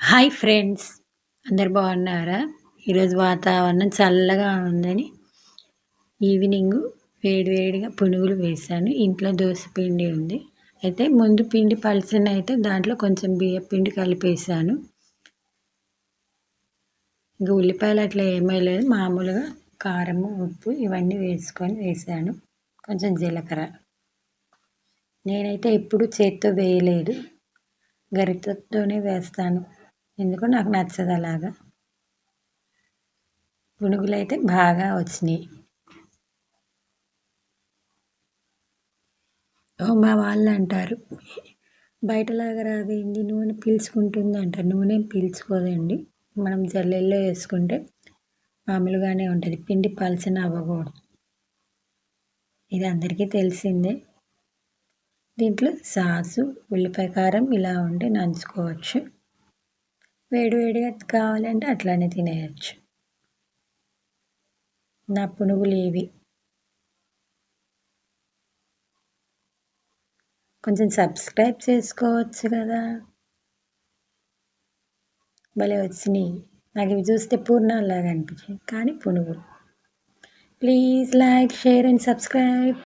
Hi friends. అందరు బాగున్నారా? ఈరోజు వాతావరణం చల్లగా ఉందని ఈవినింగ్ వేడివేడిగా పునుగులు వేసాను ఇంట్లో దోశ పిండి ఉంది. అయితే ముందు పిండి పలిసిన అయితే దాంట్లో కొంచెం బియ్య పిండి కలిపేసాను ఇంకా ఉల్లిపాయలు అట్లా ఏమీ లేదు మామూలుగా కారము ఉప్పు ఇవన్నీ వేసుకొని వేసాను కొంచెం జీలకర్ర. నేనైతే ఎప్పుడు చేత్తో వేయలేదు. గరిటతోనే వేస్తాను. ఎందుకో నాకు నచ్చదు అలాగా. పునుగులు అయితే బాగా వచ్చినాయి. మా వాళ్ళు అంటారు బయటలాగా రాదేంది నూనె పీల్చుకుంటుంది అంటారు నూనె పీల్చుకోదండి. మనం జల్లెల్లో వేసుకుంటే మామూలుగానే ఉంటుంది. పిండి పలచన అవ్వకూడదు. ఇది అందరికీ తెలిసిందే. దీంట్లో సాసు ఉల్లిపాయ కారం ఇలా ఉండి నంచుకోవచ్చు. వేడివేడిగా కావాలంటే అట్లానే తినేయచ్చు. నా పునుగులు ఇవి. కొంచెం సబ్స్క్రైబ్ చేసుకోవచ్చు కదా. భలే వచ్చినాయి. నాకు ఇవి చూస్తే పూర్ణాలాగా అనిపించాయి కానీ పునుగులు. Please like share and subscribe.